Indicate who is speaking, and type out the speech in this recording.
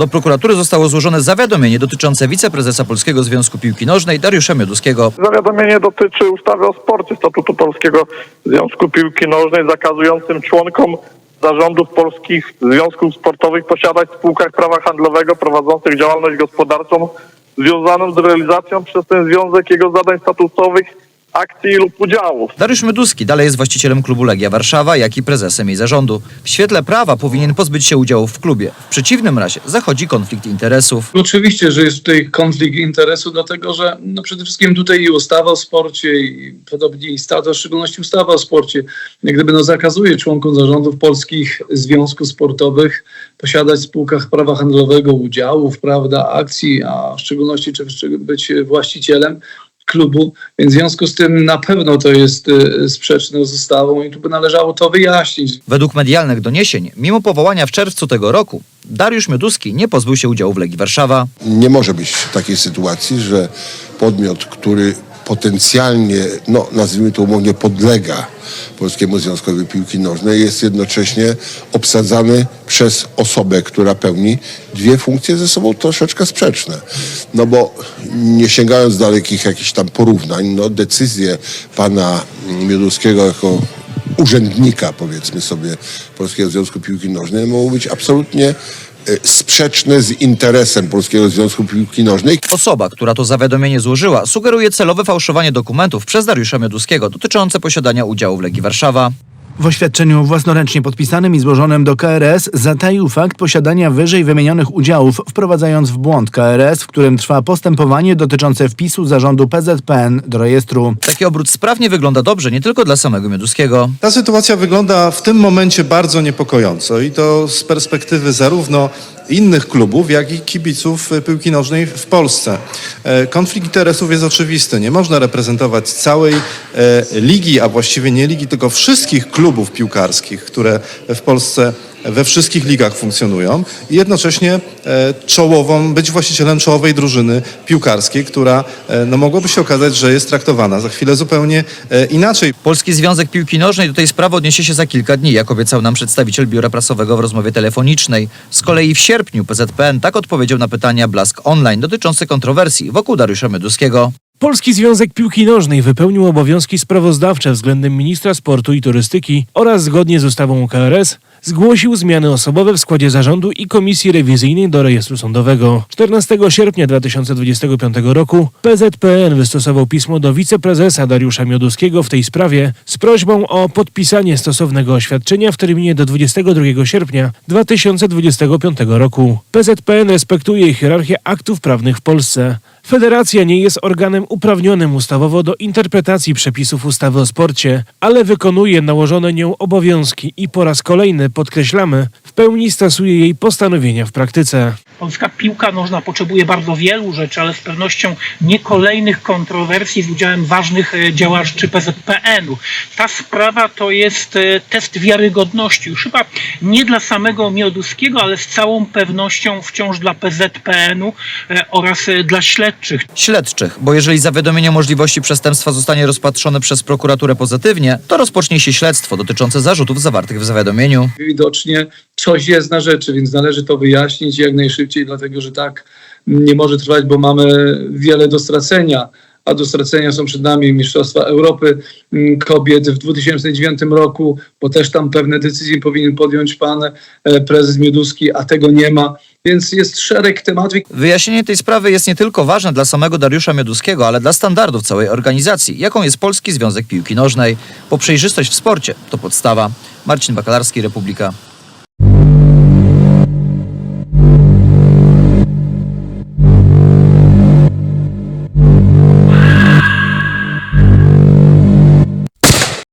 Speaker 1: Do prokuratury zostało złożone zawiadomienie dotyczące wiceprezesa Polskiego Związku Piłki Nożnej Dariusza Mioduskiego.
Speaker 2: Zawiadomienie dotyczy ustawy o sporcie Statutu Polskiego Związku Piłki Nożnej zakazującym członkom zarządów polskich związków sportowych posiadać w spółkach prawa handlowego prowadzących działalność gospodarczą związaną z realizacją przez ten związek jego zadań statutowych, akcji lub udziałów.
Speaker 1: Dariusz Mioduski dalej jest właścicielem klubu Legia Warszawa, jak i prezesem jej zarządu. W świetle prawa powinien pozbyć się udziału w klubie. W przeciwnym razie zachodzi konflikt interesów.
Speaker 3: Oczywiście, że jest tutaj konflikt interesu, dlatego że no przede wszystkim tutaj i ustawa o sporcie, i podobnie i stata, w szczególności ustawa o sporcie, jak gdyby no zakazuje członkom zarządów polskich związków sportowych posiadać w spółkach prawa handlowego udziałów, prawda, akcji, a w szczególności czy być właścicielem klubu, więc w związku z tym na pewno to jest y, sprzeczne z ustawą i tu by należało to wyjaśnić.
Speaker 1: Według medialnych doniesień, mimo powołania w czerwcu tego roku, Dariusz Mioduski nie pozbył się udziału w Legii Warszawa.
Speaker 4: Nie może być takiej sytuacji, że podmiot, który potencjalnie, no nazwijmy to umownie, podlega Polskiemu Związkowi Piłki Nożnej, jest jednocześnie obsadzany przez osobę, która pełni dwie funkcje ze sobą troszeczkę sprzeczne. No bo nie sięgając dalekich jakichś tam porównań, no decyzje pana Mioduskiego jako urzędnika, powiedzmy sobie, Polskiego Związku Piłki Nożnej mogą być absolutnie e, sprzeczne z interesem Polskiego Związku Piłki Nożnej.
Speaker 1: Osoba, która to zawiadomienie złożyła, sugeruje celowe fałszowanie dokumentów przez Dariusza Mioduskiego dotyczące posiadania udziału w Legii Warszawa.
Speaker 5: W oświadczeniu własnoręcznie podpisanym i złożonym do KRS zataił fakt posiadania wyżej wymienionych udziałów, wprowadzając w błąd KRS, w którym trwa postępowanie dotyczące wpisu zarządu PZPN do rejestru.
Speaker 1: Taki obrót spraw nie wygląda dobrze nie tylko dla samego Mioduskiego.
Speaker 6: Ta sytuacja wygląda w tym momencie bardzo niepokojąco i to z perspektywy zarówno innych klubów, jak i kibiców piłki nożnej w Polsce. E, Konflikt interesów jest oczywisty. Nie można reprezentować całej e, ligi, a właściwie nie ligi, tylko wszystkich klubów piłkarskich, które w Polsce we wszystkich ligach funkcjonują i jednocześnie e, czołową, być właścicielem czołowej drużyny piłkarskiej, która e, no, mogłoby się okazać, że jest traktowana za chwilę zupełnie e, inaczej.
Speaker 1: Polski Związek Piłki Nożnej do tej sprawy odniesie się za kilka dni, jak obiecał nam przedstawiciel biura prasowego w rozmowie telefonicznej. Z kolei w sierpniu PZPN tak odpowiedział na pytania Blask Online dotyczące kontrowersji wokół Dariusza Mioduskiego.
Speaker 7: Polski Związek Piłki Nożnej wypełnił obowiązki sprawozdawcze względem ministra sportu i turystyki oraz zgodnie z ustawą KRS zgłosił zmiany osobowe w składzie zarządu i komisji rewizyjnej do rejestru sądowego. 14 sierpnia 2025 roku PZPN wystosował pismo do wiceprezesa Dariusza Mioduskiego w tej sprawie z prośbą o podpisanie stosownego oświadczenia w terminie do 22 sierpnia 2025 roku. PZPN respektuje hierarchię aktów prawnych w Polsce. Federacja nie jest organem uprawnionym ustawowo do interpretacji przepisów ustawy o sporcie, ale wykonuje nałożone nią obowiązki i po raz kolejny podkreślamy, w pełni stosuje jej postanowienia w praktyce.
Speaker 8: Polska piłka nożna potrzebuje bardzo wielu rzeczy, ale z pewnością nie kolejnych kontrowersji z udziałem ważnych e, działaczy PZPN-u. Ta sprawa to jest e, test wiarygodności. Już chyba nie dla samego Mioduskiego, ale z całą pewnością wciąż dla PZPN-u e, oraz dla śledczych.
Speaker 1: Śledczych, bo jeżeli zawiadomienie o możliwości przestępstwa zostanie rozpatrzone przez prokuraturę pozytywnie, to rozpocznie się śledztwo dotyczące zarzutów zawartych w zawiadomieniu.
Speaker 3: Widocznie coś jest na rzeczy, więc należy to wyjaśnić jak najszybciej, dlatego że tak nie może trwać, bo mamy wiele do stracenia. A do stracenia są przed nami Mistrzostwa Europy mm, Kobiet w 2009 roku, bo też tam pewne decyzje powinien podjąć pan e, prezes Mioduski, a tego nie ma. Więc jest szereg tematów,
Speaker 1: Wyjaśnienie tej sprawy jest nie tylko ważne dla samego Dariusza Mioduskiego, ale dla standardów całej organizacji, jaką jest Polski Związek Piłki Nożnej. Bo przejrzystość w sporcie to podstawa. Marcin Bakalarski, Republika.